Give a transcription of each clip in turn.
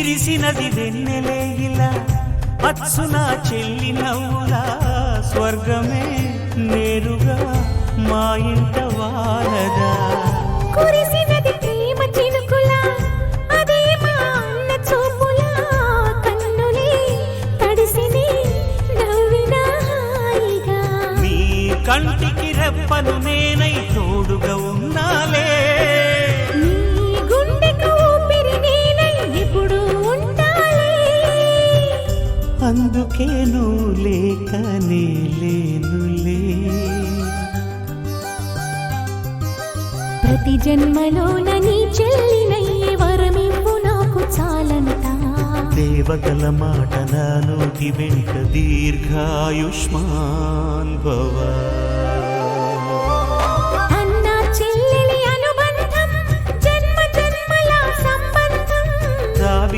విరిసినది వెన్నెలే ఇలా. అచ్చున చెల్లి నవ్వులా స్వర్గమే నేరుగా మా ఇంట వాలదా కురిసినది ప్రేమ చినుకులా అదే మా అన్న చూపులా. కన్నులే తడిసిని నవ్విన హాయిగా. నీ కంటికి రెప్పను నేనై తోడుగా ఉన్నాలే. నువ్వు లేక లేనులే. ప్రతి జన్మలోన నీ చెల్లినయ్యే వరమివ్వు నాకు చాలంట దేవతల మాట నా నోటి వెంట దీర్ఘాయుష్మాన్ భవ.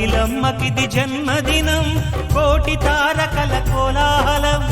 రావిలమ్మకిది జన్మదినం కోటి తారకల కోలాహలం.